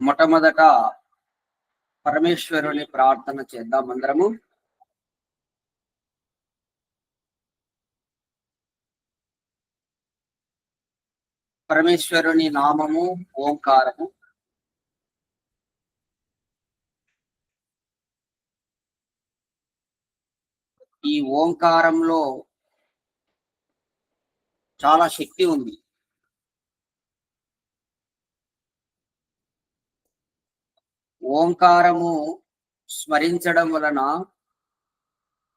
మొట్టమొదట పరమేశ్వరుని ప్రార్థన చేద్దాం అందరము. పరమేశ్వరుని నామము ఓంకారము. ఈ ఓంకారంలో చాలా శక్తి ఉంది. ఓంకారము స్మరించడం వలన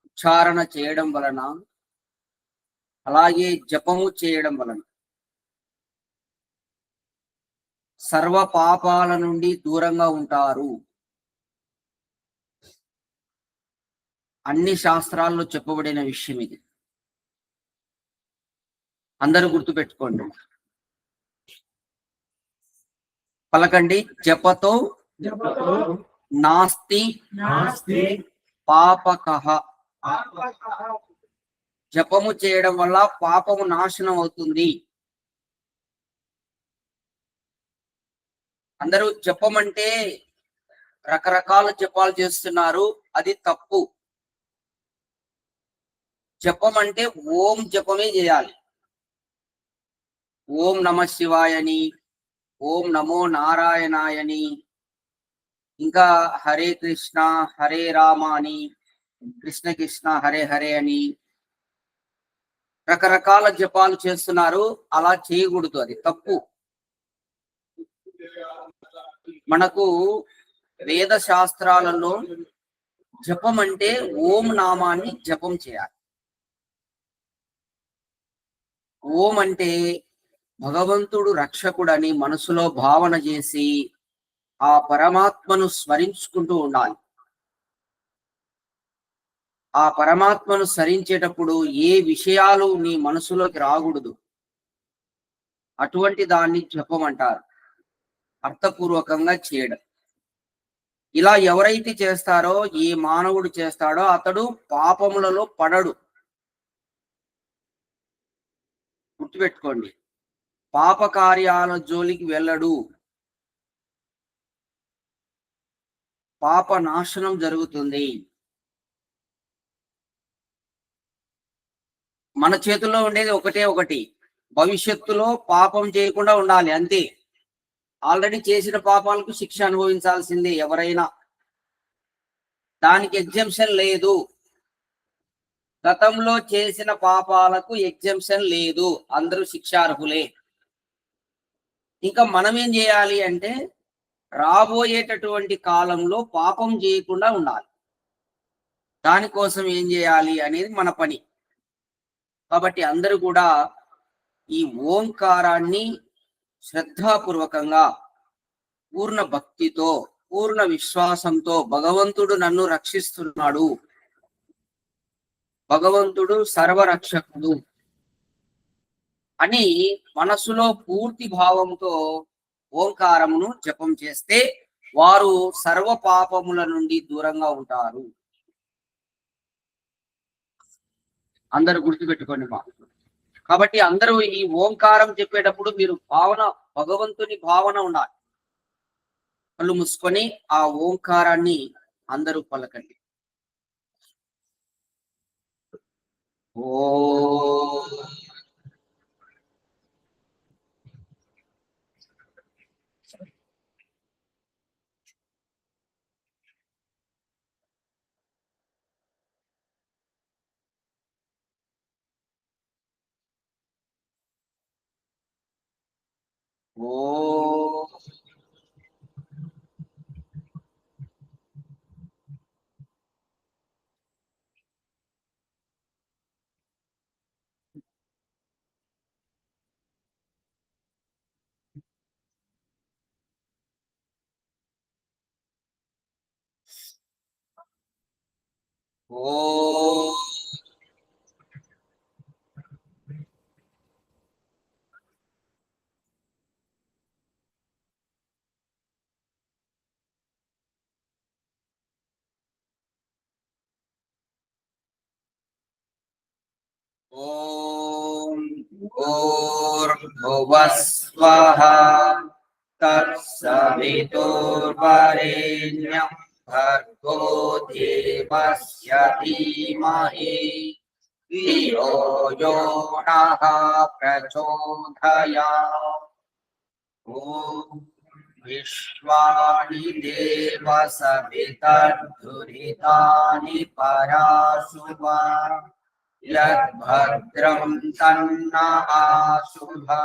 ఉచ్చారణ చేయడం వలన అలాగే జపము చేయడం వలన. సర్వ పాపాల నుండి దూరంగా ఉంటారు. అన్ని శాస్త్రాల్లో చెప్పబడిన విషయం ఇది. అందరూ గుర్తుపెట్టుకోండి. పలకండి జపతో జపతో నాస్తి నాస్తి పాపక పాపకః. జపము చేయడం వల్ల పాపము నాశనం అవుతుంది. అందరూ జపం అంటే రకరకాల జపాలు చేస్తున్నారు. అది తప్పు. జపం అంటే ఓం జపమే చేయాలి. ఓం నమ శివాయని ఓం నమో నారాయణాయని ఇంకా హరే కృష్ణ హరే రామ అని కృష్ణ కృష్ణ హరే హరే అని రకరకాల జపాలు చేస్తున్నారు. అలా చేయకూడదు అది తప్పు. మనకు వేద శాస్త్రాలలో జపం అంటే ఓం నామాన్ని జపం చేయాలి. ఓం అంటే భగవంతుడు రక్షకుడని మనసులో భావన చేసి ఆ పరమాత్మను స్మరించుకుంటూ ఉండాలి. ఆ పరమాత్మను స్మరించేటప్పుడు ఏ విషయాలు నీ మనసులోకి రాకూడదు. అటువంటి దాన్ని చెప్పమంటారు అర్థపూర్వకంగా చేయడం. ఇలా ఎవరైతే చేస్తారో ఏ మానవుడు చేస్తాడో అతడు పాపములలో పడడు. గుర్తుపెట్టుకోండి. పాప కార్యాల జోలికి వెళ్ళడు. పాప నాశనం జరుగుతుంది. మన చేతుల్లో ఉండేది ఒకటే ఒకటి. భవిష్యత్తులో పాపం చేయకుండా ఉండాలి అంతే. ఆల్రెడీ చేసిన పాపాలకు శిక్ష అనుభవించాల్సిందే ఎవరైనా. దానికి ఎగ్జంప్షన్ లేదు. గతంలో చేసిన పాపాలకు ఎగ్జంప్షన్ లేదు. అందరూ శిక్షార్హులే. ఇంకా మనం ఏం చేయాలి అంటే రాబోయేటటువంటి కాలంలో పాపం చేయకుండా ఉండాలి. దానికోసం ఏం చేయాలి అనేది మన పని. కాబట్టి అందరూ కూడా ఈ ఓంకారాన్ని శ్రద్ధాపూర్వకంగా పూర్ణ భక్తితో పూర్ణ విశ్వాసంతో భగవంతుడు నన్ను రక్షిస్తున్నాడు. భగవంతుడు సర్వరక్షకుడు అని మనసులో పూర్తి భావంతో ఓంకారమును జపం చేస్తే వారు సర్వ పాపముల నుండి దూరంగా ఉంటారు. అందరూ గుర్తుపెట్టుకోండి మా. కాబట్టి అందరూ ఈ ఓంకారం చెప్పేటప్పుడు మీరు భావన భగవంతుని భావన ఉండాలి. కళ్ళు మూసుకొని ఆ ఓంకారాన్ని అందరూ పలకండి. ఓ ఓ ఓ ॐ ऊर्भुवस्वः तत्सवितुर्वरेण्यं भर्गो देवस्य धीमहि। धियो यो नः प्रचोदया ॐ विश्वाणि देवसवितर्धुरितानि यद्भद्रं तन्न आशुभा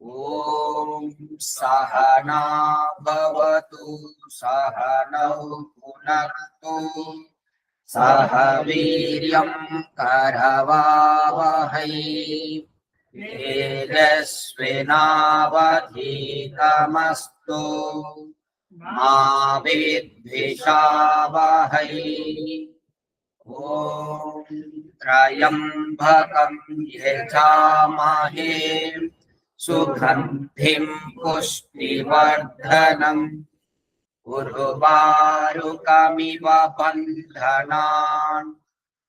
ॐ सहना भवतु सहनौ पुनक्तु सह वीर्यं करवावहै तेजस्विनावधीतमस्तु मा विद्विषावहै ॐ त्र्यम्बकं यजामहे। सुगन्धिं पुष्टिवर्धनम् उर्वारुकमिव बन्धनान्।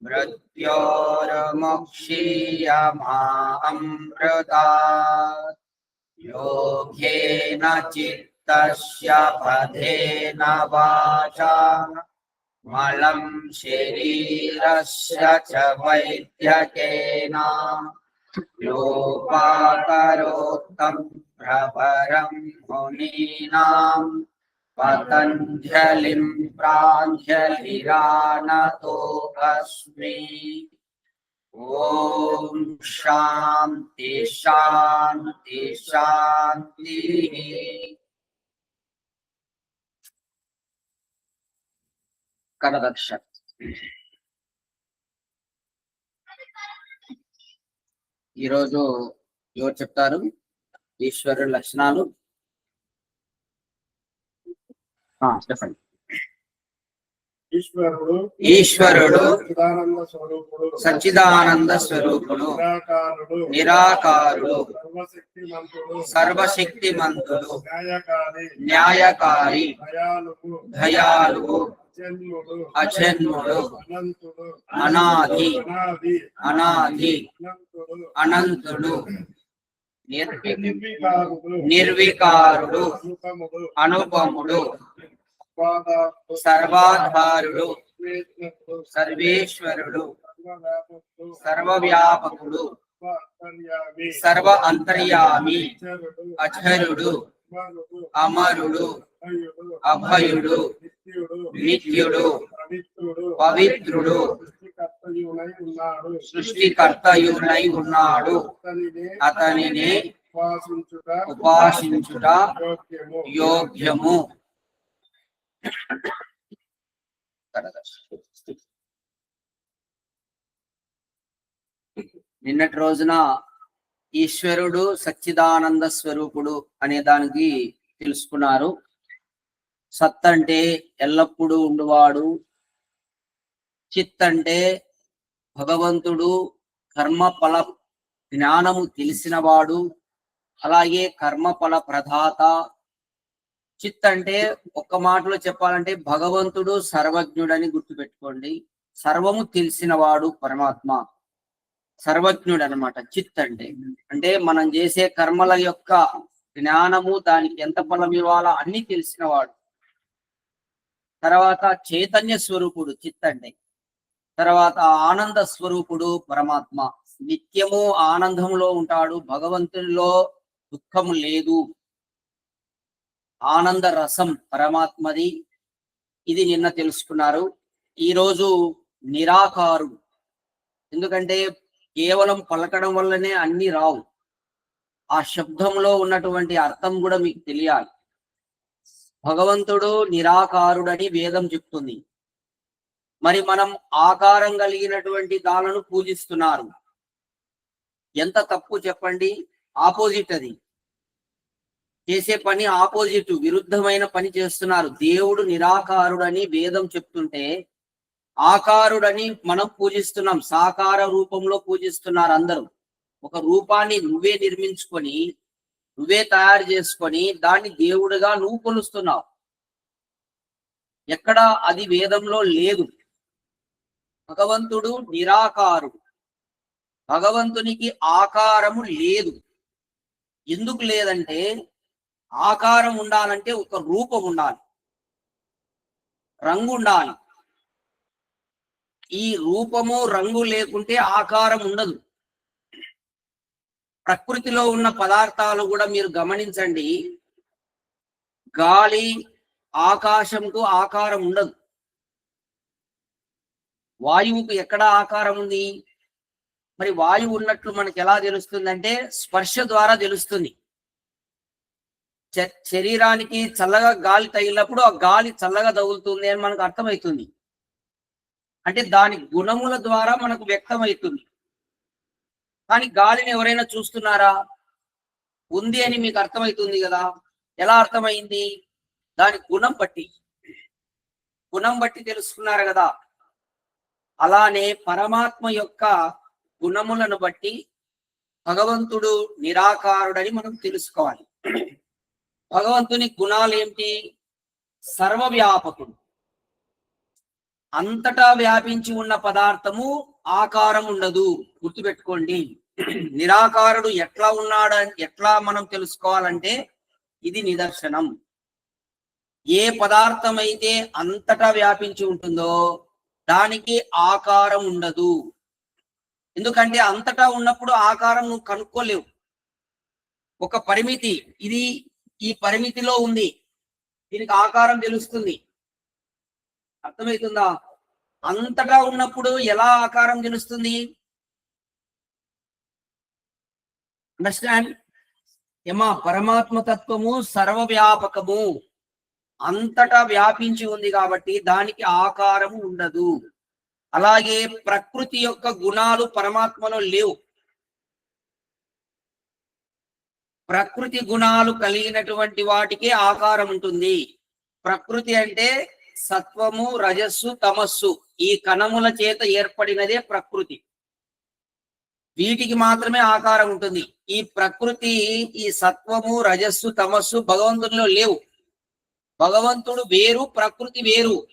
मृत्योर्मुक्षीयमामृतात्। योगेन चित्तस्य पदेन वाचा। मलं शरीरस्य च वैद्यकेन। योपाकरोत्तं प्रवरं मुनीनां। पतञ्जलिं प्राञ्जलिरानतोऽस्मि। ॐ शान्ति शान्ति शान्तिः। కరదక్ష ఈరోజు ఎవరు చెప్తారు? ఈశ్వరుడు లక్షణాలు. చెప్పండి. ఈశ్వరుడు ఈశ్వరుడు సచిదానంద స్వరూపుడు. నిరాకారుడు. నిరాకారుడు. సర్వశక్తిమంతుడు. న్యాయకారి. దయాళువు అజన్ముడు అనాది అనాది అనంతుడు అనంతుడు నిర్వి నిర్వికారుడు అనుపముడు సర్వాధారుడు సర్వేశ్వరుడు సర్వవ్యాపకుడు సర్వ అంతర్యామి అక్షరుడు అమరుడు అభయుడు నిత్యుడు పవిత్రుడు పవిత్రుడు సృష్టికర్తయునై ఉన్నాడు. ఉన్నాడు అతనిని ఉపాసించుట ఉపాసించుట యోగ్యము. నిన్నటి రోజున ఈశ్వరుడు సచ్చిదానంద స్వరూపుడు అనే దానికి తెలుసుకున్నారు. సత్ అంటే ఎల్లప్పుడూ ఉండువాడు. చిత్ అంటే భగవంతుడు కర్మ ఫల జ్ఞానము తెలిసినవాడు. అలాగే కర్మ ఫల ప్రదాత చిత్ అంటే ఒక్క మాటలో చెప్పాలంటే భగవంతుడు సర్వజ్ఞుడని గుర్తుపెట్టుకోండి. సర్వము తెలిసినవాడు పరమాత్మ. సర్వజ్ఞుడు అనమాట చిత్ అంటే. అంటే మనం చేసే కర్మల యొక్క జ్ఞానము దానికి ఎంత ఫలం ఇవ్వాలా అన్ని తెలిసినవాడు తర్వాత చైతన్య స్వరూపుడు చిత్ అంటే. తర్వాత ఆనంద స్వరూపుడు పరమాత్మ. నిత్యము ఆనందంలో ఉంటాడు భగవంతునిలో దుఃఖము లేదు. ఆనంద రసం పరమాత్మది. ఇది నిన్న తెలుసుకున్నారు. ఈ రోజు నిరాకారుడు. ఎందుకంటే కేవలం పలకడం వల్లనే అన్ని రావు. ఆ శబ్దంలో ఉన్నటువంటి అర్థం కూడా మీకు తెలియాలి. భగవంతుడు నిరాకారుడని వేదం చెప్తుంది. మరి మనం ఆకారం కలిగినటువంటి దాలను పూజిస్తున్నారు. ఎంత తప్పు చెప్పండి? ఆపోజిట్ అది. చేసే పని ఆపోజిట్ విరుద్ధమైన పని చేస్తున్నారు. దేవుడు నిరాకారుడని వేదం చెప్తుంటే ఆకారుడని మనం పూజిస్తున్నాం. సాకార రూపంలో పూజిస్తున్నారు అందరూ. ఒక రూపాన్ని నువ్వే నిర్మించుకొని నువ్వే తయారు చేసుకొని దాన్ని దేవుడిగా నువ్వు కొలుస్తున్నావు. ఎక్కడ అది వేదంలో లేదు. భగవంతుడు నిరాకారుడు. భగవంతునికి ఆకారము లేదు. ఎందుకు లేదంటే ఆకారం ఉండాలంటే ఒక రూపం ఉండాలి. రంగు ఉండాలి. ఈ రూపము రంగు లేకుంటే ఆకారం ఉండదు. ప్రకృతిలో ఉన్న పదార్థాలు కూడా మీరు గమనించండి. గాలి ఆకాశంకు ఆకారం ఉండదు. వాయువుకు ఎక్కడ ఆకారం ఉంది? మరి వాయువు ఉన్నట్లు మనకి ఎలా తెలుస్తుందంటే స్పర్శ ద్వారా తెలుస్తుంది. శ- శరీరానికి చల్లగా గాలి తగిలినప్పుడు ఆ గాలి చల్లగా తగులుతుంది అని మనకు అర్థమవుతుంది. అంటే దాని గుణముల ద్వారా మనకు వ్యక్తమవుతుంది. కానీ గాలిని ఎవరైనా చూస్తున్నారా? ఉంది అని మీకు అర్థమవుతుంది కదా? ఎలా అర్థమైంది? దాని గుణం బట్టి. గుణం బట్టి తెలుసుకున్నారు కదా? అలానే పరమాత్మ యొక్క గుణములను బట్టి భగవంతుడు నిరాకారుడని మనం తెలుసుకోవాలి. భగవంతుని గుణాలు ఏమిటి సర్వవ్యాపకుడు. అంతటా వ్యాపించి ఉన్న పదార్థము ఆకారం ఉండదు. గుర్తుపెట్టుకోండి. నిరాకారుడు ఎట్లా ఉన్నాడు ఎట్లా మనం తెలుసుకోవాలంటే ఇది నిదర్శనం. ఏ పదార్థం అయితే అంతటా వ్యాపించి ఉంటుందో దానికి ఆకారం ఉండదు. ఎందుకంటే అంతటా ఉన్నప్పుడు ఆకారం నువ్వు కనుక్కోలేవు. ఒక పరిమితి ఇది ఈ పరిమితిలో ఉంది. దీనికి ఆకారం తెలుస్తుంది. అర్థమవుతుందా? అంతటా ఉన్నప్పుడు ఎలా ఆకారం తెలుస్తుంది అండర్స్టాండ్ ఏమా పరమాత్మ తత్వము సర్వవ్యాపకము. అంతటా వ్యాపించి ఉంది కాబట్టి దానికి ఆకారము ఉండదు. అలాగే ప్రకృతి యొక్క గుణాలు పరమాత్మలో లేవు. ప్రకృతి గుణాలు కలిగినటువంటి వాటికే ఆకారం ఉంటుంది. ప్రకృతి అంటే సత్వము రజస్సు తమస్సు ఈ కణముల చేత ఏర్పడినదే ప్రకృతి. వీటికి మాత్రమే ఆకారం ఉంటుంది. ఈ ప్రకృతి ఈ సత్వము రజస్సు తమస్సు భగవంతునిలో లేవు. భగవంతుడు వేరు ప్రకృతి వేరు.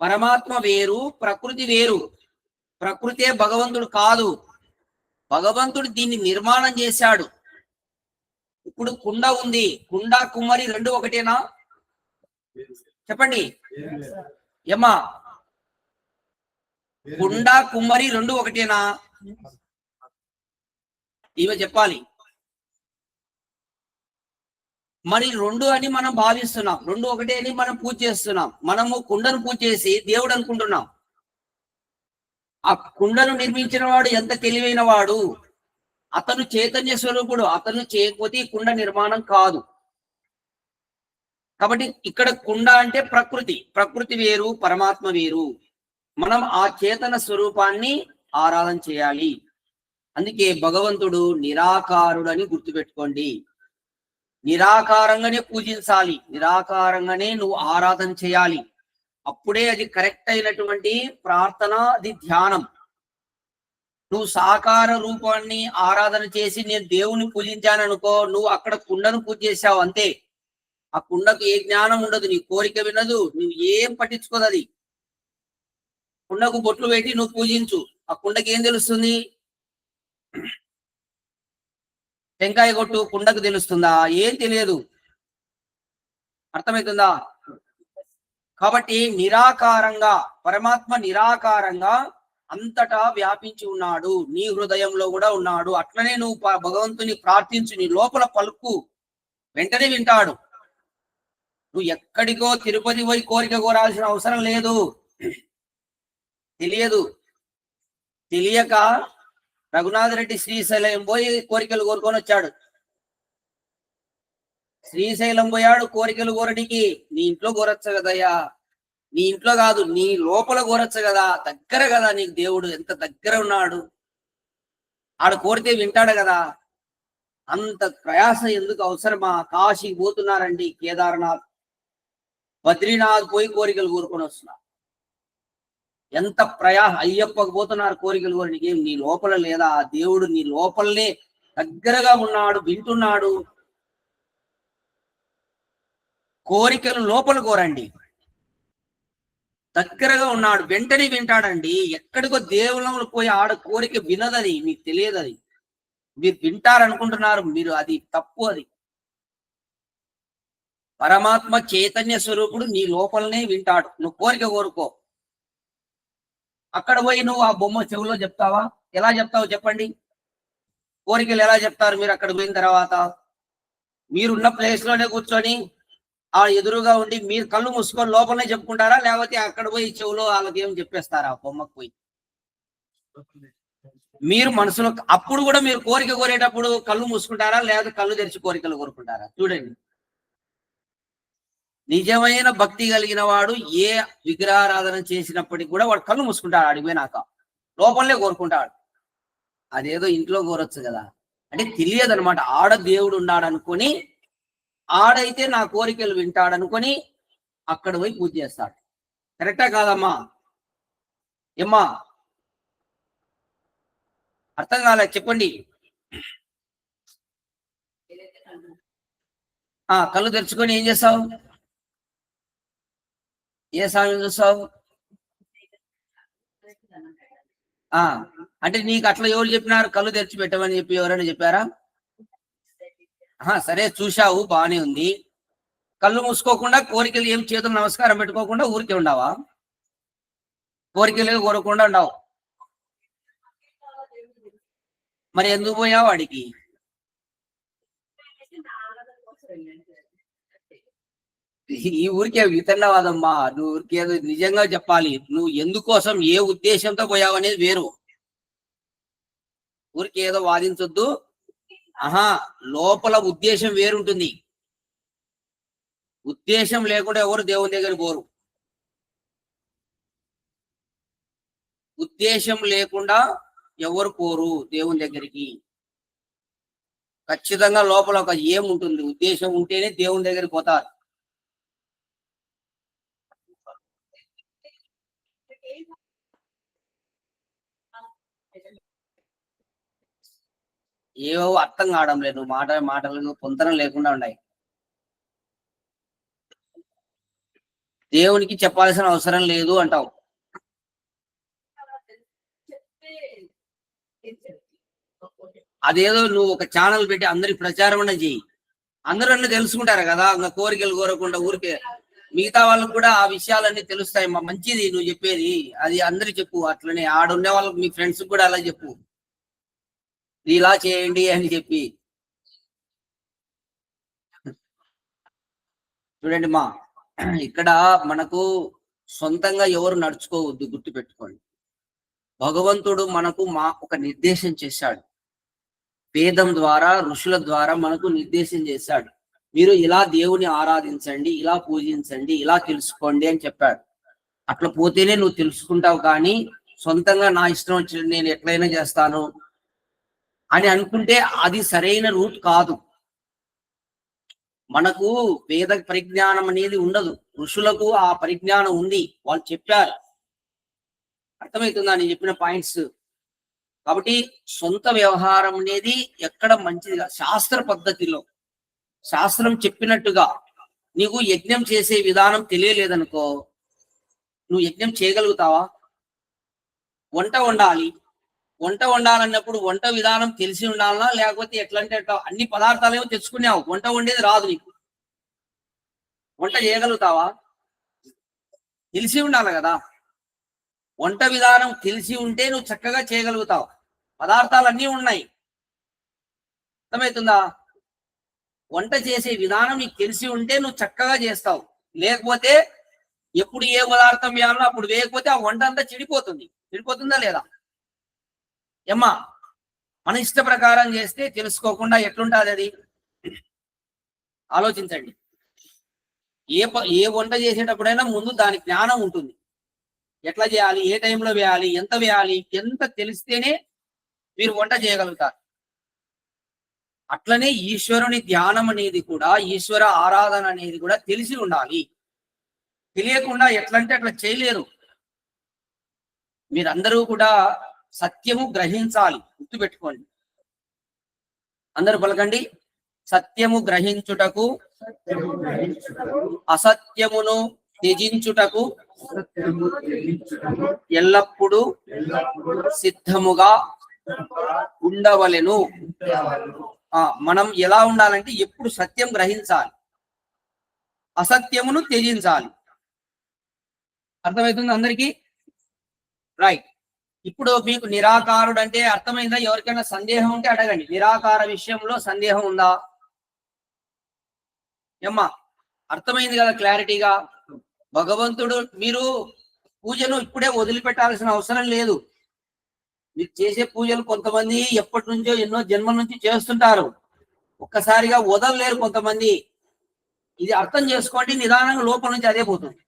పరమాత్మ వేరు ప్రకృతి వేరు. ప్రకృతే భగవంతుడు కాదు. భగవంతుడు దీన్ని నిర్మాణం చేశాడు. ఇప్పుడు కుండ ఉంది. కుండ కుమ్మరి రెండు ఒకటేనా? చెప్పండి. ఏమ్మా? కుండ కుమ్మరి రెండు ఒకటేనా? ఇవి చెప్పాలి. మరి రెండు అని మనం భావిస్తున్నాం. రెండు ఒకటే అని మనం పూజ చేస్తున్నాం. మనము కుండను పూజ చేసి దేవుడు అనుకుంటున్నాం. ఆ కుండను నిర్మించిన వాడు ఎంత తెలివైన వాడు? అతను చైతన్య స్వరూపుడు. అతను చేయకపోతే ఈ కుండ నిర్మాణం కాదు. కాబట్టి ఇక్కడ కుండ అంటే ప్రకృతి. ప్రకృతి వేరు పరమాత్మ వేరు. మనం ఆ చేతన స్వరూపాన్ని ఆరాధన చేయాలి. అందుకే భగవంతుడు నిరాకారుడని గుర్తుపెట్టుకోండి. నిరాకారంగానే పూజించాలి. నిరాకారంగానే నువ్వు ఆరాధన చేయాలి. అప్పుడే అది కరెక్ట్ అయినటువంటి ప్రార్థన అది ధ్యానం. నువ్వు సాకార రూపాన్ని ఆరాధన చేసి నేను దేవుని పూజించాను అనుకో నువ్వు అక్కడ కుండను పూజ చేసావు అంతే. ఆ కుండకు ఏ జ్ఞానం ఉండదు నీ కోరిక వినదు నువ్వు ఏం పట్టించుకోదు అది. కుండకు బొట్లు పెట్టి నువ్వు పూజించు ఆ కుండకి ఏం తెలుస్తుంది? టెంకాయ కొట్టు కుండకు తెలుస్తుందా? ఏం తెలియదు. అర్థమవుతుందా? కాబట్టి నిరాకారంగా పరమాత్మ నిరాకారంగా అంతటా వ్యాపించి ఉన్నాడు. నీ హృదయంలో కూడా ఉన్నాడు. అట్లనే నువ్వు భగవంతుని ప్రార్థించు నీ లోపల పలుకు. వెంటనే వింటాడు. నువ్వు ఎక్కడికో తిరుపతి పోయి కోరిక కోరాల్సిన అవసరం లేదు. తెలియదు. తెలియక రఘునాథరెడ్డి శ్రీశైలం పోయి కోరికలు కోరుకొని వచ్చాడు. శ్రీశైలం పోయాడు కోరికలు కోరడానికి. నీ ఇంట్లో కోరచ్చు కదయ్యా. నీ ఇంట్లో కాదు నీ లోపల కోరచ్చు కదా. దగ్గర కదా నీకు దేవుడు. ఎంత దగ్గర ఉన్నాడు. ఆడు కోరితే వింటాడు కదా. అంత ప్రయాస ఎందుకు అవసరమా? కాశీకి పోతున్నారండి కేదార్నాథ్. బద్రీనాథ్ పోయి కోరికలు కోరుకొని వస్తున్నారు ఎంత ప్రయా అయ్యప్పకు పోతున్నారు కోరికలు కోరి నీకేం? నీ లోపల లేదా? ఆ దేవుడు నీ లోపలనే దగ్గరగా ఉన్నాడు వింటున్నాడు. కోరికలు లోపల కోరండి. దగ్గరగా ఉన్నాడు వెంటనే వింటాడండి. ఎక్కడికో దేవుళ్ళు పోయి ఆడ కోరిక వినదది మీకు తెలియదు అది. మీరు వింటారనుకుంటున్నారు మీరు అది తప్పు అది. పరమాత్మ చైతన్య స్వరూపుడు నీ లోపలనే వింటాడు. నువ్వు కోరిక కోరుకో. అక్కడ పోయి నువ్వు ఆ బొమ్మ చెవిలో చెప్తావా? ఎలా చెప్తావు చెప్పండి. కోరికలు ఎలా చెప్తారు మీరు అక్కడ పోయిన తర్వాత? మీరున్న ప్లేస్లోనే కూర్చొని ఆ ఎదురుగా ఉండి మీరు కళ్ళు మూసుకొని లోపలనే చెప్పుకుంటారా? లేకపోతే అక్కడ పోయి చెవులో వాళ్ళకి ఏం చెప్పేస్తారా? ఆ బొమ్మకు పోయి. మీరు మనసులో అప్పుడు కూడా మీరు కోరిక కోరేటప్పుడు కళ్ళు మూసుకుంటారా? లేదా కళ్ళు తెరిచి కోరికలు కోరుకుంటారా? చూడండి. నిజమైన భక్తి కలిగిన వాడు ఏ విగ్రహారాధన చేసినప్పటికీ కూడా వాడు కళ్ళు మూసుకుంటాడు అడిగిపోయినాక లోపలనే కోరుకుంటాడు. అదేదో ఇంట్లో కోరొచ్చు కదా. అంటే తెలియదు అనమాట ఆడ దేవుడు ఉన్నాడు అనుకొని ఆడైతే నా కోరికలు వింటాడు అనుకొని అక్కడ పోయి పూజ చేస్తాడు. కరెక్టా కాదమ్మా? ఏమ్మా? అర్థం కాలే చెప్పండి. ఆ కళ్ళు తెరుచుకొని ఏం చేస్తావు? ఏ స్వామి చూస్తావు? ఆ అంటే నీకు అట్లా ఎవరు చెప్పినారు కళ్ళు తెరిచి పెట్టమని చెప్పి ఎవరైనా చెప్పారా? ఆహా, సరే చూశావు బాగానే ఉంది. కళ్ళు మూసుకోకుండా కోరికలు ఏం చేతులు నమస్కారం పెట్టుకోకుండా ఊరికే ఉండవా? కోరికలు కోరకుండా ఉండవు. మరి ఎందుకు పోయావు వాడికి ఈ ఊరికే వితన్నవాదమ్మా నువ్వు ఊరికేదో నిజంగా చెప్పాలి. నువ్వు ఎందుకోసం ఏ ఉద్దేశంతో పోయావు అనేది వేరు. ఊరికే ఏదో వాదించొద్దు. ఆహా లోపల ఉద్దేశం వేరుంటుంది. ఉద్దేశం లేకుండా ఎవరు దేవుని దగ్గర పోరు. ఉద్దేశం లేకుండా ఎవరు పోరు దేవుని దగ్గరికి. ఖచ్చితంగా లోపల ఒక ఏం ఉంటుంది ఉద్దేశం ఉంటేనే దేవుని దగ్గరికి పోతారు. ఏవో అర్థం కావడం లేదు. మాట మాటలు పొంతనం లేకుండా ఉన్నాయి. దేవునికి చెప్పాల్సిన అవసరం లేదు అంటావు. అదేదో నువ్వు ఒక ఛానల్ పెట్టి అందరికి ప్రచారం అన్న చెయ్యి. అందరూ అన్నీ తెలుసుకుంటారు కదా. ఇంకా కోరికలు కోరకుండా ఊరికే. మిగతా వాళ్ళకు కూడా ఆ విషయాలన్నీ తెలుస్తాయి. మా మంచిది నువ్వు చెప్పేది. అది అందరికి చెప్పు. అట్లనే ఆడుండే వాళ్ళకి మీ ఫ్రెండ్స్ కూడా అలా చెప్పు. ఇలా చేయండి అని చెప్పి. చూడండి మా ఇక్కడ మనకు సొంతంగా ఎవరు నడుచుకోవద్దు గుర్తు పెట్టుకోండి భగవంతుడు మనకు మా ఒక నిర్దేశం చేశాడు. వేదం ద్వారా ఋషుల ద్వారా మనకు నిర్దేశం చేశాడు. మీరు ఇలా దేవుని ఆరాధించండి ఇలా పూజించండి ఇలా తెలుసుకోండి అని చెప్పాడు. అట్లా పోతేనే నువ్వు తెలుసుకుంటావు కానీ సొంతంగా నా ఇష్టం వచ్చిన నేను ఎట్లయినా చేస్తాను అని అనుకుంటే అది సరైన రూట్ కాదు. మనకు వేద పరిజ్ఞానం అనేది ఉండదు. ఋషులకు ఆ పరిజ్ఞానం ఉంది. వాళ్ళు చెప్పారు. అర్థమవుతుందా? నేను చెప్పిన పాయింట్స్. కాబట్టి సొంత వ్యవహారం అనేది ఎక్కడ మంచిదిగా శాస్త్ర పద్ధతిలో. శాస్త్రం చెప్పినట్టుగా నీకు యజ్ఞం చేసే విధానం తెలియలేదనుకో నువ్వు యజ్ఞం చేయగలుగుతావా? వంట వండాలి. వంట వండాలన్నప్పుడు వంట విధానం తెలిసి ఉండాలనా? లేకపోతే ఎట్లంటే అన్ని పదార్థాలు ఏమో తెచ్చుకున్నావు. వంట వండేది రాదు నీకు. వంట చేయగలుగుతావా? తెలిసి ఉండాలి కదా. వంట విధానం తెలిసి ఉంటే నువ్వు చక్కగా చేయగలుగుతావు. పదార్థాలు అన్నీ ఉన్నాయి. అర్థమవుతుందా? వంట చేసే విధానం నీకు తెలిసి ఉంటే నువ్వు చక్కగా చేస్తావు. లేకపోతే ఎప్పుడు ఏ పదార్థం వేయాలో అప్పుడు వేయకపోతే ఆ వంట అంతా చెడిపోతుంది. చెడిపోతుందా లేదా? ఏమ్మా మన ఇష్ట ప్రకారం చేస్తే తెలుసుకోకుండా ఎట్లుంటుంది అది ఆలోచించండి. ఏ ఏ వంట చేసేటప్పుడైనా ముందు దాని జ్ఞానం ఉంటుంది. ఎట్లా చేయాలి ఏ టైంలో వేయాలి ఎంత వేయాలి ఎంత తెలిస్తేనే మీరు వంట చేయగలుగుతారు. అట్లనే ఈశ్వరుని ధ్యానం అనేది కూడా ఈశ్వర ఆరాధన అనేది కూడా తెలిసి ఉండాలి. తెలియకుండా ఎట్లంటే అట్లా చేయలేరు. మీరందరూ కూడా సత్యము గ్రహించాలి. గుర్తుపెట్టుకోండి. అందరు పలకండి. సత్యము గ్రహించుటకు అసత్యమును త్యజించుటకు ఎల్లప్పుడూ సిద్ధముగా ఉండవలెను. ఆ మనం ఎలా ఉండాలంటే ఎప్పుడు సత్యం గ్రహించాలి. అసత్యమును త్యజించాలి. అర్థమవుతుంది అందరికీ? రైట్. ఇప్పుడు మీకు నిరాకారుడు అంటే అర్థమైందా? ఎవరికైనా సందేహం ఉంటే అడగండి. నిరాకార విషయంలో సందేహం ఉందా? ఏమ్మా అర్థమైంది కదా క్లారిటీగా? భగవంతుడు మీరు పూజను ఇప్పుడే వదిలిపెట్టాల్సిన అవసరం లేదు. మీరు చేసే పూజలు కొంతమంది ఎప్పటి నుంచో ఎన్నో జన్మల నుంచి చేస్తుంటారు. ఒక్కసారిగా వదలలేరు కొంతమంది. ఇది అర్థం చేసుకోండి నిదానంగా లోపల నుంచి అదే పోతుంది.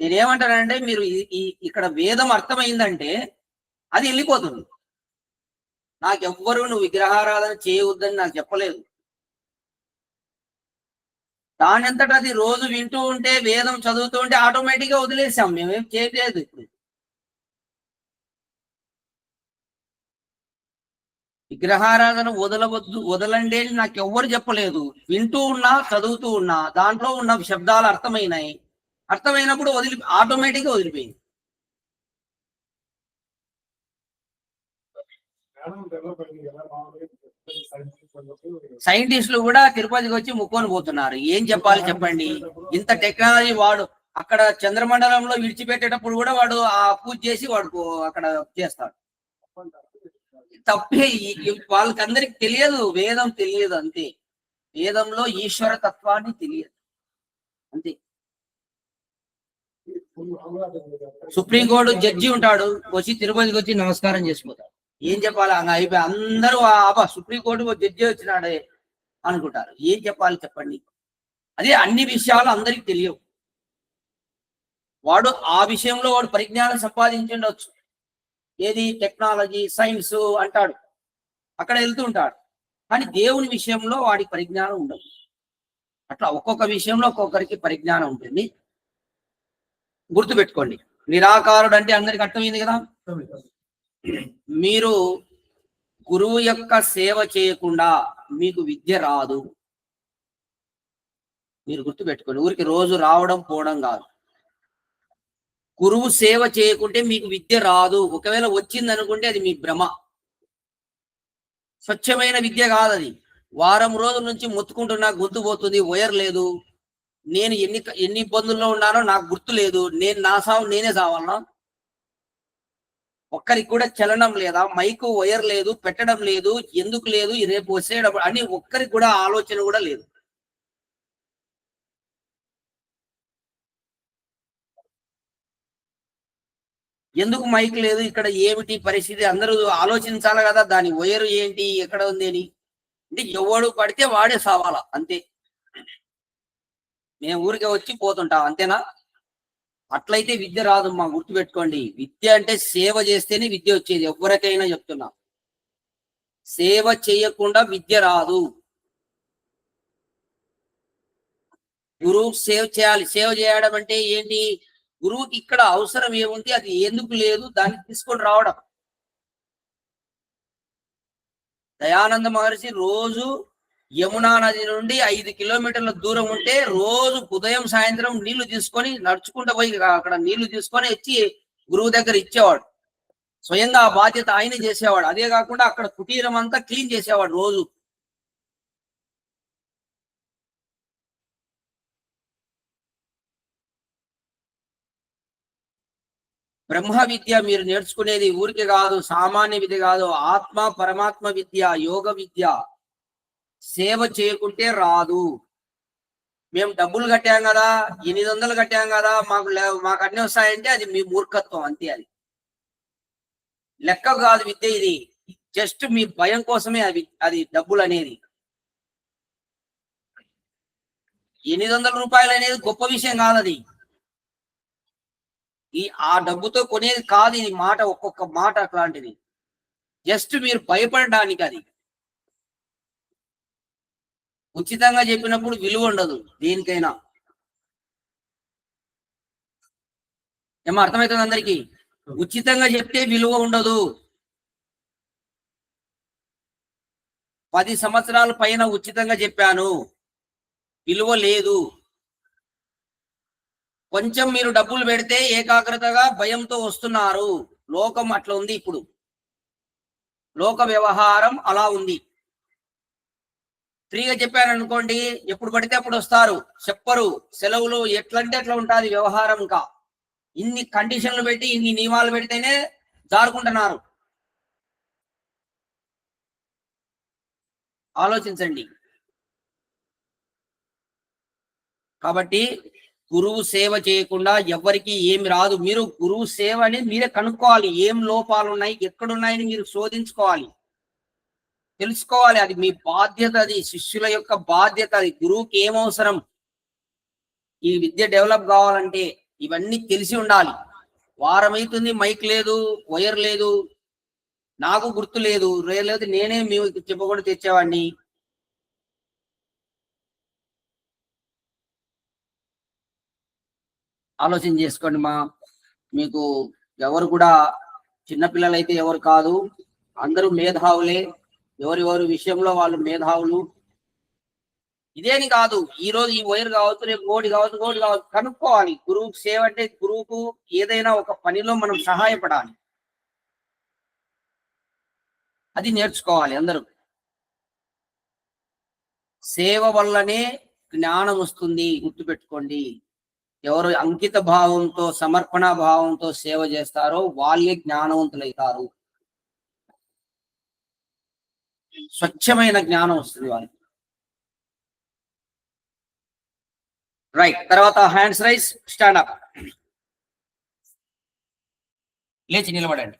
నేనేమంటానంటే మీరు ఈ- ఇక్కడ వేదం అర్థమైందంటే అది వెళ్ళిపోతుంది. నాకెవ్వరూ నువ్వు విగ్రహారాధన చేయవద్దని నాకు చెప్పలేదు. దానంతట అది రోజు వింటూ ఉంటే వేదం చదువుతూ ఉంటే ఆటోమేటిక్గా వదిలేసాం. మేమేం చేయలేదు ఇప్పుడు. విగ్రహారాధన వదలవద్దు వదలండి అని నాకు ఎవ్వరు చెప్పలేదు. వింటూ ఉన్నా చదువుతూ ఉన్నా దాంట్లో ఉన్న శబ్దాలు అర్థమైనాయి. అర్థమైనప్పుడు వదిలి ఆటోమేటిక్గా వదిలిపోయింది సైంటిస్టులు కూడా తిరుపతికి వచ్చి ముక్కొని పోతున్నారు. ఏం చెప్పాలి చెప్పండి? ఇంత టెక్నాలజీ వాడు అక్కడ చంద్రమండలంలో విడిచిపెట్టేటప్పుడు కూడా వాడు ఆ పూజ చేసి వాడు అక్కడ చేస్తాడు. తప్పే వాళ్ళకందరికి తెలియదు వేదం తెలియదు అంతే. వేదంలో ఈశ్వర తత్వాన్ని తెలియదు. అంతే. సుప్రీంకోర్టు జడ్జి ఉంటాడు వచ్చి తిరుపతికి వచ్చి నమస్కారం చేసిపోతాడు. ఏం చెప్పాలి? అంగ అయిపోయి అందరూ ఆ సుప్రీంకోర్టు జడ్జి వచ్చినాడే అనుకుంటారు. ఏం చెప్పాలి చెప్పండి. అదే అన్ని విషయాలు అందరికి తెలియవు. వాడు ఆ విషయంలో వాడు పరిజ్ఞానం సంపాదించుండొచ్చు. ఏది? టెక్నాలజీ సైన్స్ అంటాడు. అక్కడ వెళ్తూ ఉంటాడు. కానీ దేవుని విషయంలో వాడికి పరిజ్ఞానం ఉండదు. అట్లా ఒక్కొక్క విషయంలో ఒక్కొక్కరికి పరిజ్ఞానం ఉంటుంది. గుర్తుపెట్టుకోండి. నిరాకారుడు అంటే అందరికి అర్థమైంది కదా? మీరు గురువు యొక్క సేవ చేయకుండా మీకు విద్య రాదు. మీరు గుర్తుపెట్టుకోండి. ఊరికి రోజు రావడం పోవడం కాదు. గురువు సేవ చేయకుంటే మీకు విద్య రాదు. ఒకవేళ వచ్చింది అనుకుంటే అది మీ భ్రమ. స్వచ్ఛమైన విద్య కాదు అది వారం రోజుల నుంచి మొత్తుకుంటున్నా గొంతు పోతుంది వైర్ లేదు. నేను ఎన్ని ఎన్ని ఇబ్బందుల్లో ఉన్నానో నాకు గుర్తు లేదు. నేను నా సావు నేనే సావాలనా ఒక్కరికి కూడా చలనం లేదా? మైకు వైర్ లేదు పెట్టడం లేదు ఎందుకు లేదు రేపు వచ్చేటప్పుడు అని ఒక్కరికి కూడా ఆలోచన కూడా లేదు. ఎందుకు మైక్ లేదు? ఇక్కడ ఏమిటి పరిస్థితి? అందరూ ఆలోచించాలి కదా దాని వైర్ ఏంటి? ఎక్కడ ఉంది అని. అంటే ఎవడు పడితే వాడే సావాలా? అంతే. మేము ఊరికే వచ్చి పోతుంటాం అంతేనా? అట్లయితే విద్య రాదు మా గుర్తుపెట్టుకోండి. విద్య అంటే సేవ చేస్తేనే విద్య వచ్చేది ఎవరికైనా చెప్తున్నా. సేవ చేయకుండా విద్య రాదు. గురువు సేవ చేయాలి. సేవ చేయడం అంటే ఏంటి? గురువుకి ఇక్కడ అవసరం ఏముంది? అది ఎందుకు లేదు? దాన్ని తీసుకొని రావడం. దయానంద మహర్షి రోజు యమునా నది నుండి ఐదు కిలోమీటర్ల దూరం ఉంటే రోజు ఉదయం సాయంత్రం నీళ్ళు తీసుకొని నడుచుకుంటూ పోయి అక్కడ నీళ్ళు తీసుకొని వచ్చి గురువు దగ్గర ఇచ్చేవాడు. స్వయంగా ఆ బాధ్యత ఆయన చేసేవాడు. అదే కాకుండా అక్కడ కుటీరం అంతా క్లీన్ చేసేవాడు రోజు. బ్రహ్మ విద్య మీరు నేర్చుకునేది ఊరికి కాదు సామాన్య విద్య కాదు ఆత్మ పరమాత్మ విద్య యోగ విద్య. సేవ చేయకుంటే రాదు. మేము డబ్బులు కట్టాం కదా ఎనిమిది వందలు కట్టాం కదా మాకు మాకు అన్ని వస్తాయంటే అది మీ మూర్ఖత్వం అంతే అది. లెక్క కాదు విద్య ఇది. జస్ట్ మీ భయం కోసమే అది అది డబ్బులు అనేది. ఎనిమిది వందల రూపాయలు అనేది గొప్ప విషయం కాదు అది. ఈ ఆ డబ్బుతో కొనేది కాదు ఇది మాట ఒక్కొక్క మాట అట్లాంటిది. జస్ట్ మీరు భయపడడానికి అది. ఉచితంగా చెప్పినప్పుడు విలువ ఉండదు దేనికైనా. ఏమో అర్థమవుతుంది అందరికి? ఉచితంగా చెప్తే విలువ ఉండదు. పది సంవత్సరాల పైన ఉచితంగా చెప్పాను. విలువ లేదు. కొంచెం మీరు డబ్బులు పెడితే ఏకాగ్రతగా భయంతో వస్తున్నారు. లోకం అట్లా ఉంది ఇప్పుడు. లోక వ్యవహారం అలా ఉంది. ఫ్రీగా చెప్పాను అనుకోండి ఎప్పుడు పడితే అప్పుడు వస్తారు. చెప్పరు. సెలవులు ఎట్లంటే ఎట్లా ఉంటుంది వ్యవహారం ఇంకా. ఇన్ని కండిషన్లు పెట్టి ఇన్ని నియమాలు పెడితేనే జారుకుంటున్నారు ఆలోచించండి. కాబట్టి గురువు సేవ చేయకుండా ఎవరికి ఏమి రాదు. మీరు గురువు సేవ అనేది మీరే కనుక్కోవాలి. ఏం లోపాలు ఉన్నాయి ఎక్కడున్నాయని మీరు శోధించుకోవాలి. తెలుసుకోవాలి. అది మీ బాధ్యత అది శిష్యుల యొక్క బాధ్యత అది గురువుకి ఏం అవసరం ఈ విద్య డెవలప్ కావాలంటే ఇవన్నీ తెలిసి ఉండాలి. వారం అవుతుంది మైక్ లేదు వైర్ లేదు నాకు గుర్తు లేదు రే- లేదు నేనే మీకు చెప్పకుండా తెచ్చేవాడిని. ఆలోచన చేసుకోండి మా. మీకు ఎవరు కూడా చిన్నపిల్లలైతే ఎవరు కాదు అందరూ మేధావులే. ఎవరెవరి విషయంలో వాళ్ళు మేధావులు? ఇదేని కాదు. ఈ రోజు ఈ వైర్ కావచ్చు రేపు గోడి కావచ్చు గోడి కావచ్చు కనుక్కోవాలి. గురువుకు సేవ అంటే గురువుకు ఏదైనా ఒక పనిలో మనం సహాయపడాలి. అది నేర్చుకోవాలి అందరూ. సేవ వల్లనే జ్ఞానం వస్తుంది గుర్తుపెట్టుకోండి. ఎవరు అంకిత భావంతో సమర్పణ భావంతో సేవ చేస్తారో వాళ్ళే జ్ఞానవంతులైతారు. స్వచ్ఛమైన జ్ఞానం వస్తుంది వారికి. రైట్ తర్వాత హ్యాండ్స్ రైస్ స్టాండ్ అప్ లేచి నిలబడండి.